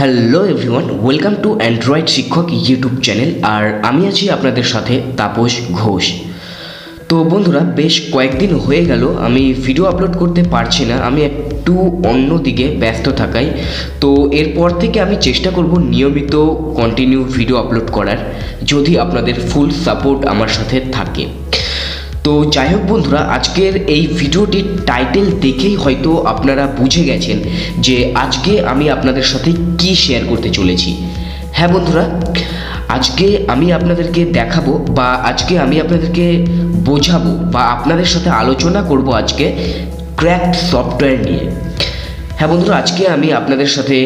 Hello everyone welcome to Android Shikkhok YouTube channel আর আমি আছি আপনাদের সাথে তাপস ঘোষ। তো বন্ধুরা, বেশ কয়েকদিন হয়ে গেল, আমি ভিডিও আপলোড করতে পারছি না, আমি একটু অন্যদিকে ব্যস্ত থাকাই। তো এরপর থেকে আমি চেষ্টা করব নিয়মিত কন্টিনিউ ভিডিও আপলোড করার, যদি আপনাদের ফুল সাপোর্ট আমার সাথে থাকে। তো যাই হোক বন্ধুরা, আজকের এই ভিডিওটির টাইটেল দেখেই হয়তো আপনারা বুঝে গেছেন যে আজকে আমি আপনাদের সাথে কি শেয়ার করতে চলেছি। হ্যাঁ বন্ধুরা, আজকে আমি আপনাদেরকে দেখাবো বা আজকে আমি আপনাদেরকে বোঝাবো বা আপনাদের সাথে আলোচনা করব আজকে ক্র্যাক সফটওয়্যার নিয়ে। হ্যাঁ বন্ধুরা, আজকে আমি আপনাদের সাথে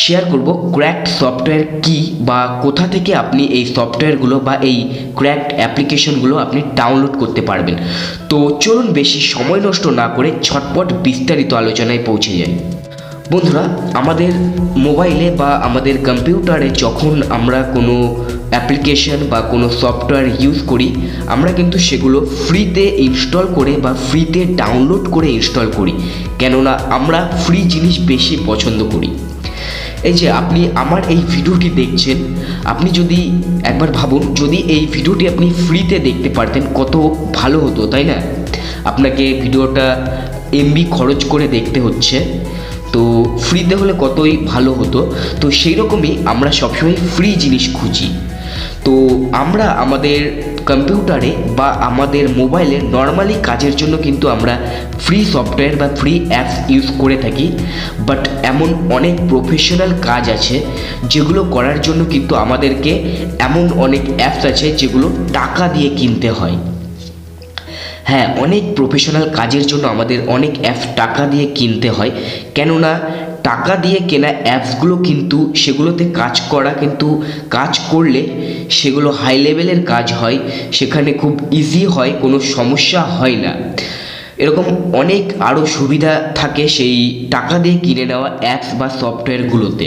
শেয়ার করব ক্র্যাকড সফটওয়্যার কি বা কোথা থেকে আপনি এই সফটওয়্যারগুলো বা এই ক্র্যাকড অ্যাপ্লিকেশনগুলো আপনি ডাউনলোড করতে পারবেন। তো চলুন বেশি সময় নষ্ট না করে ছটপট বিস্তারিত আলোচনায় পৌঁছে যাই। বন্ধুরা, আমাদের মোবাইলে বা আমাদের কম্পিউটারে যখন আমরা কোনো অ্যাপ্লিকেশন বা কোনো সফটওয়্যার ইউজ করি, আমরা কিন্তু সেগুলো ফ্রিতে ইনস্টল করে বা ফ্রিতে ডাউনলোড করে ইনস্টল করি। কেননা আমরা ফ্রি জিনিস বেশি পছন্দ করি। এই যে আপনি আমার এই ভিডিওটি দেখছেন, আপনি যদি একবার ভাবুন, যদি এই ভিডিওটি আপনি ফ্রিতে দেখতে পারতেন কত ভালো হতো, তাই না? আপনাকে ভিডিওটা এমবি খরচ করে দেখতে হচ্ছে। তো ফ্রিতে হলে কতই ভালো হতো? তো সেই রকমই আমরা সবসময় ফ্রি জিনিস খুঁজি। তো আমরা আমাদের কম্পিউটারে বা আমাদের মোবাইলে নর্মালি কাজের জন্য কিন্তু আমরা ফ্রি সফটওয়্যার বা ফ্রি অ্যাপস ইউজ করে থাকি বাট এমন অনেক প্রফেশনাল কাজ আছে যেগুলো করার জন্য কিন্তু আমাদেরকে এমন অনেক অ্যাপস আছে যেগুলো টাকা দিয়ে কিনতে হয়। হ্যাঁ অনেক প্রফেশনাল কাজের জন্য আমাদের অনেক অ্যাপস টাকা দিয়ে কিনতে হয়। কেননা, টাকা দিয়ে কেনা অ্যাপসগুলো কিন্তু সেগুলোতে কাজ করা কিন্তু কাজ করলে সেগুলো হাই লেভেলের কাজ হয়, সেখানে খুব ইজি হয়, কোনো সমস্যা হয় না। এরকম অনেক আরও সুবিধা থাকে সেই টাকা দিয়ে কিনে নেওয়া অ্যাপস বা সফটওয়্যারগুলোতে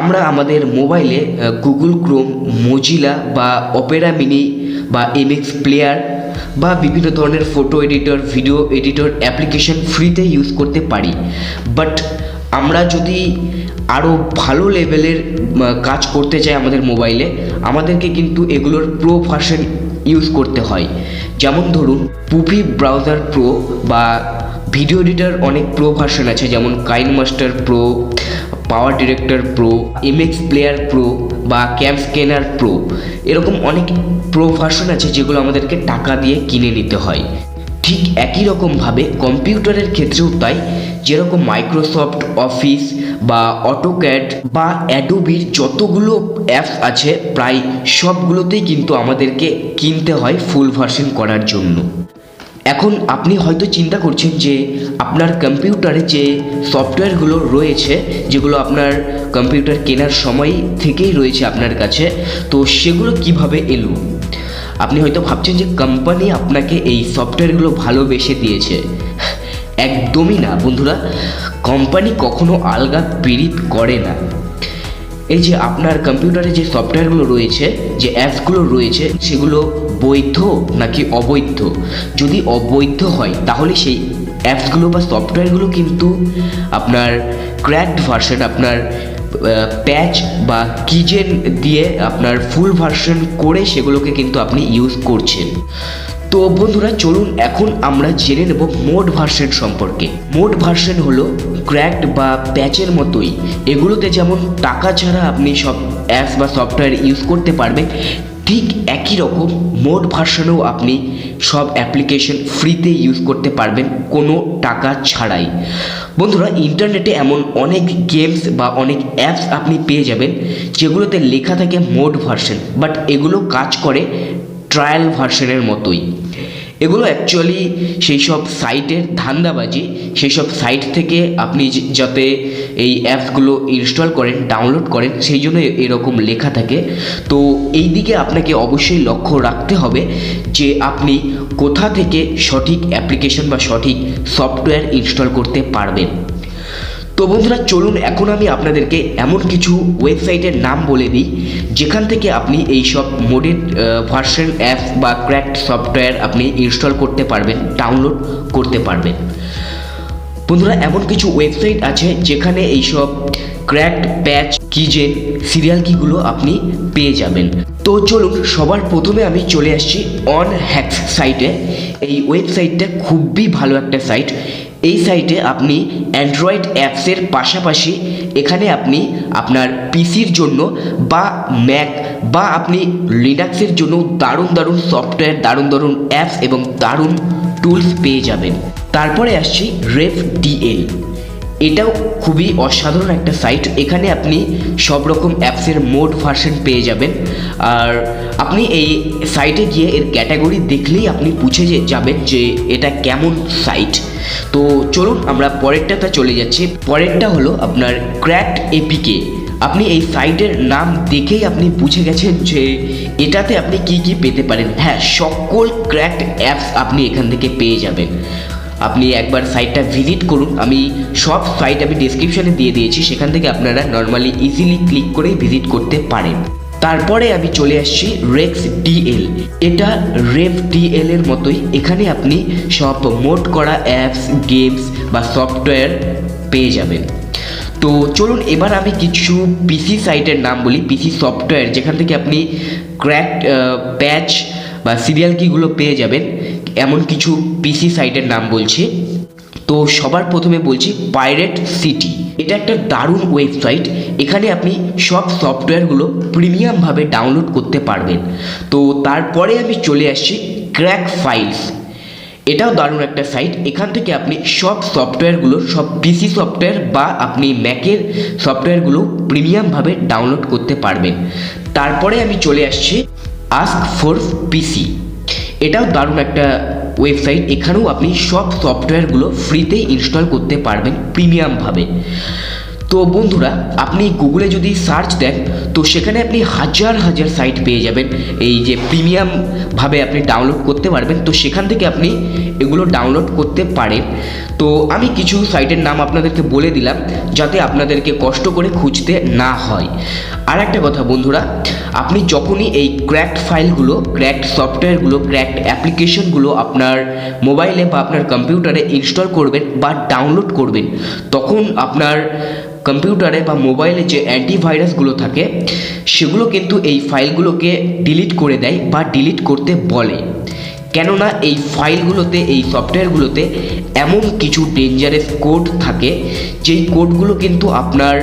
আমরা আমাদের মোবাইলে গুগল ক্রোম মজিলা বা অপেরা মিনি বা এমএক্স প্লেয়ার বা বিভিন্ন ধরনের photo editor video editor application ফ্রিতে ইউজ করতে পারি। বাট আমরা যদি আরও ভালো লেভেলের কাজ করতে চাই আমাদের মোবাইলে আমাদেরকে কিন্তু এগুলোর প্রো ভার্সন ইউজ করতে হয়। যেমন ধরুন পুফি ব্রাউজার প্রো বা ভিডিও এডিটর অনেক প্রো ভার্সন আছে, যেমন KineMaster pro power director pro MX player pro বা ক্যাম্প স্ক্যানার প্রো এরকম অনেক প্রো ভার্সন আছে যেগুলো আমাদেরকে টাকা দিয়ে কিনে নিতে হয়। ঠিক একই রকমভাবে কম্পিউটারের ক্ষেত্রেও তাই, যেরকম মাইক্রোসফট অফিস বা অটোক্যাড বা অ্যাডোবির যতগুলো অ্যাপস আছে, প্রায় সবগুলোতেই কিন্তু আমাদেরকে কিনতে হয় ফুল ভার্সন করার জন্য। এখন আপনি হয়তো চিন্তা করছেন যে আপনার কম্পিউটারে যে সফটওয়্যারগুলো রয়েছে, যেগুলো আপনার কম্পিউটার কেনার সময় থেকেই রয়েছে আপনার কাছে, তো সেগুলো কীভাবে এলো? আপনি হয়তো ভাবছেন যে কোম্পানি আপনাকে এই সফটওয়্যারগুলো ভালোবেসে দিয়েছে। একদমই না, বন্ধুরা। কোম্পানি কখনো আলগা পীড়িত করে না। এই যে আপনার কম্পিউটারে যে সফটওয়্যারগুলো রয়েছে, যে অ্যাপসগুলো রয়েছে, সেগুলো বৈধ নাকি অবৈধ? যদি অবৈধ হয়, তাহলে সেই অ্যাপসগুলো বা সফটওয়্যারগুলো কিন্তু আপনার ক্র্যাকড ভার্সন আপনার প্যাচ বা কিজেন দিয়ে আপনার ফুল ভার্সন করে সেগুলোকে কিন্তু আপনি ইউজ করছেন। তো বন্ধুরা, চলুন, এখন আমরা জেনে নেব মোড ভার্সন সম্পর্কে। মোড ভার্সন হলো ক্র্যাকড বা প্যাচের মতোই। এগুলোতে যেমন টাকা ছাড়া আপনি সব অ্যাপস বা সফটওয়্যার ইউজ করতে পারবেন, ঠিক একই রকম মোড ভার্সনেও আপনি সব অ্যাপ্লিকেশন ফ্রিতে ইউজ করতে পারবেন কোনো টাকা ছাড়াই। বন্ধুরা ইন্টারনেটে এমন অনেক গেমস বা অনেক অ্যাপস আপনি পেয়ে যাবেন, যেগুলোতে লেখা থাকে মোড ভার্সন বাট এগুলো কাজ করে ট্রায়াল ভার্সনের মতোই। এগুলো অ্যাকচুয়ালি সেই সব সাইটের ধান্দাবাজি সেই সব সাইট থেকে আপনি যাতে এই অ্যাপসগুলো ইনস্টল করেন ডাউনলোড করেন, সেই জন্য এরকম লেখা থাকে। তো এই দিকে আপনাকে অবশ্যই লক্ষ্য রাখতে হবে যে, আপনি কোথা থেকে সঠিক অ্যাপ্লিকেশন বা সঠিক সফটওয়্যার ইনস্টল করতে পারবেন। তো বন্ধুরা, চলুন এখন আমি আপনাদেরকে এমন কিছু ওয়েবসাইটের নাম বলে দিই, যেখান থেকে আপনি এই সব মোডেড ভার্সন অ্যাপ বা ক্র্যাকড সফটওয়্যার আপনি ইনস্টল করতে পারবেন ডাউনলোড করতে পারবেন। বন্ধুরা, এমন কিছু ওয়েবসাইট আছে যেখানে এইসব ক্র্যাকড প্যাচ কিজেন সিরিয়াল কিগুলো আপনি পেয়ে যাবেন। তো চলুন, সবার প্রথমে আমি চলে আসছি অন হ্যাক্স সাইটে এই ওয়েবসাইটটা খুবই ভালো একটা সাইট এই সাইটে আপনি অ্যান্ড্রয়েড অ্যাপসের পাশাপাশি এখানে আপনি আপনার পিসির জন্য বা ম্যাক বা আপনি লিনাক্সের জন্য দারুণ দারুণ সফটওয়্যার দারুণ দারুণ অ্যাপস এবং দারুণ টুলস পেয়ে যাবেন। তারপরে আসছি রেফ ডিএল এটাও খুবই অসাধারণ একটা সাইট এখানে আপনি সব রকম অ্যাপসের মোড ভার্সন পেয়ে যাবেন। আর আপনি এই সাইটে গিয়ে এর ক্যাটাগরি দেখলেই আপনি বুঝে যাবেন যে এটা কেমন সাইট তো চলুন আমরা পরেরটাতে চলে যাচ্ছি। পরেরটা হলো আপনার ক্র্যাকড এপিকে আপনি এই সাইটের নাম দেখেই আপনি বুঝে গেছেন যে এটাতে আপনি কি কি পেতে পারেন। হ্যাঁ সকল ক্র্যাকড অ্যাপস আপনি এখান থেকে পেয়ে যাবেন। আপনি একবার সাইটটা ভিজিট করুন। আমি সব সাইট আমি ডিসক্রিপশনে দিয়ে দিয়েছি। সেখান থেকে আপনারা নর্মালি ইজিলি ক্লিক করেই ভিজিট করতে পারেন। তারপরে আমি চলে আসছি রেক্স ডিএল এটা রেভ ডিএল এর মতোই। এখানে আপনি সব মোট করা অ্যাপস গেমস বা সফটওয়্যার পেয়ে যাবেন। তো চলুন, এবার আমি কিছু পিসি সাইটের নাম বলি। পিসি সফটওয়্যার যেখান থেকে আপনি ক্র্যাক প্যাচ বা সিরিয়াল কিগুলো পেয়ে যাবেন। এমন কিছু পিসি সাইটের নাম বলছি। তো সবার প্রথমে বলছি পাইরেট সিটি এটা একটা দারুণ ওয়েবসাইট এখানে আপনি সব সফটওয়্যারগুলো প্রিমিয়ামভাবে ডাউনলোড করতে পারবেন। তো তারপরে আমি চলে আসছি ক্র্যাক ফাইলস এটাও দারুণ একটা সাইট এখান থেকে আপনি সব সফটওয়্যারগুলো সব পিসি সফটওয়্যার বা আপনি ম্যাকের সফটওয়্যারগুলো প্রিমিয়ামভাবে ডাউনলোড করতে পারবেন। তারপরে আমি চলে আসছি আস্ক ফর পিসি এটাও দারুণ একটা ওয়েবসাইট এখানেও আপনি সব সফটওয়্যারগুলো ফ্রিতে ইনস্টল করতে পারবেন প্রিমিয়ামভাবে তো বন্ধুরা, আপনি গুগলে যদি সার্চ দেন, তো সেখানে আপনি হাজার হাজার সাইট পেয়ে যাবেন। এই যে প্রিমিয়ামভাবে আপনি ডাউনলোড করতে পারবেন, তো সেখান থেকে আপনি এগুলো ডাউনলোড করতে পারেন। তো আমি কিছু সাইটের নাম আপনাদেরকে বলে দিলাম, যাতে আপনাদেরকে কষ্ট করে খুঁজতে না হয়। আর একটা কথা বন্ধুরা আপনি যখনই এই ক্র্যাকড ফাইলগুলো ক্র্যাকড সফটওয়্যারগুলো ক্র্যাকড অ্যাপ্লিকেশনগুলো আপনার মোবাইলে বা আপনার কম্পিউটারে ইনস্টল করবেন বা ডাউনলোড করবেন, তখন আপনার কম্পিউটারে বা মোবাইলে যে অ্যান্টিভাইরাসগুলো থাকে, সেগুলো কিন্তু এই ফাইলগুলোকে ডিলিট করে দেয় বা ডিলিট করতে বলে। কেননা এই ফাইলগুলোতে, এই সফটওয়্যারগুলোতে এমন কিছু ডেঞ্জারাস কোড থাকে, যেই কোডগুলো কিন্তু আপনার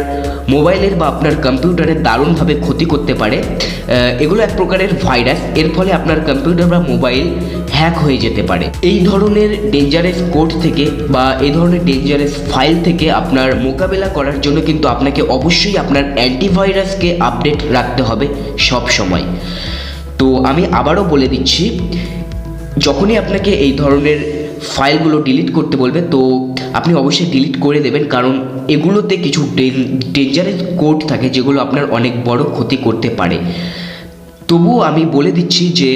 মোবাইলের বা আপনার কম্পিউটারে দারুণভাবে ক্ষতি করতে পারে। এগুলো এক প্রকারের ভাইরাস এর ফলে আপনার কম্পিউটার বা মোবাইল হ্যাক হয়ে যেতে পারে। এই ধরনের ডেঞ্জারাস কোড থেকে বা এই ধরনের ডেঞ্জারাস ফাইল থেকে আপনার মোকাবেলা করার জন্য কিন্তু আপনাকে অবশ্যই আপনার অ্যান্টিভাইরাসকে আপডেট রাখতে হবে সব সময় তো আমি আবারও বলে দিচ্ছি যখনই আপনাকে এই ধরনের ফাইলগুলো ডিলিট করতে বলবে, তো আপনি অবশ্যই ডিলিট করে দেবেন, কারণ এগুলোতে কিছু ডেঞ্জারাস কোড থাকে যেগুলো আপনার অনেক বড় ক্ষতি করতে পারে। তবুও আমি বলে দিচ্ছি যে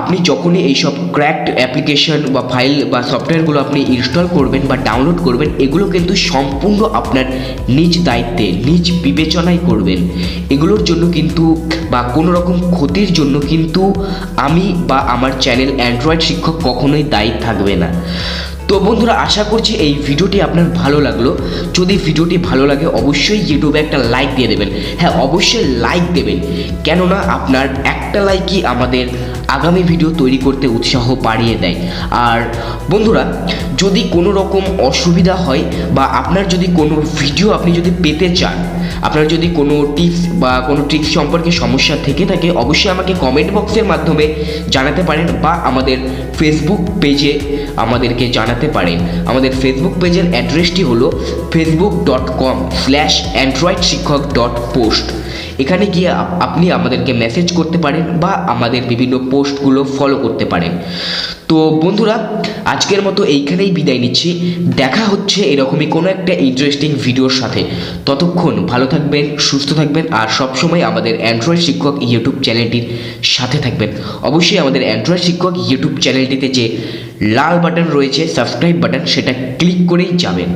আপনি যখনই এইসব ক্র্যাকড অ্যাপ্লিকেশন বা ফাইল বা সফটওয়্যারগুলো আপনি ইনস্টল করবেন বা ডাউনলোড করবেন, এগুলো কিন্তু সম্পূর্ণ আপনার নিজ দায়িত্বে, নিজ বিবেচনায় করবেন। এগুলোর জন্য কিন্তু বা কোনো রকম ক্ষতির জন্য কিন্তু আমি বা আমার চ্যানেল অ্যান্ড্রয়েড শিক্ষক কখনোই দায়ী থাকবে না। তো বন্ধুরা, আশা করছি এই ভিডিওটি আপনার ভালো লাগল। যদি ভিডিওটি ভালো লাগে, অবশ্যই ইউটিউবে একটা লাইক দিয়ে দেবেন। হ্যাঁ অবশ্যই লাইক দেবেন। কেননা, আপনার একটা লাইকই আমাদের আগামী ভিডিও তৈরি করতে উৎসাহ বাড়িয়ে দেয়। আর বন্ধুরা, যদি কোনো রকম অসুবিধা হয় বা আপনার যদি কোনো ভিডিও আপনি যদি পেতে চান, আপনার যদি কোনো টিপস বা কোনো ট্রিক্স সম্পর্কে সমস্যা থেকে থাকে, অবশ্যই আমাকে কমেন্ট বক্সের মাধ্যমে জানাতে পারেন বা আমাদের ফেসবুক পেজে আমাদেরকে জানাতে পারেন। আমাদের ফেসবুক পেজের অ্যাড্রেসটি হলো Facebook dot com slash Android Shikkhok dot post এখানে গিয়ে আপনি আমাদেরকে মেসেজ করতে পারেন বা আমাদের বিভিন্ন পোস্টগুলো ফলো করতে পারেন। তো বন্ধুরা, আজকের মতো এইখানেই বিদায় নিচ্ছি। দেখা হচ্ছে এরকমই কোনো একটা ইন্টারেস্টিং ভিডিওর সাথে। ততক্ষণ ভালো থাকবেন, সুস্থ থাকবেন আর সবসময় আমাদের অ্যান্ড্রয়েড শিক্ষক ইউটিউব চ্যানেলটির সাথে থাকবেন। অবশ্যই আমাদের অ্যান্ড্রয়েড শিক্ষক ইউটিউব চ্যানেলটিতে যে লাল বাটন রয়েছে সাবস্ক্রাইব বাটন, সেটা ক্লিক করেই যাবেন।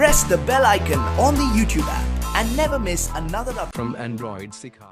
Press the bell icon on the YouTube app. And never miss another update. from Android Sikha.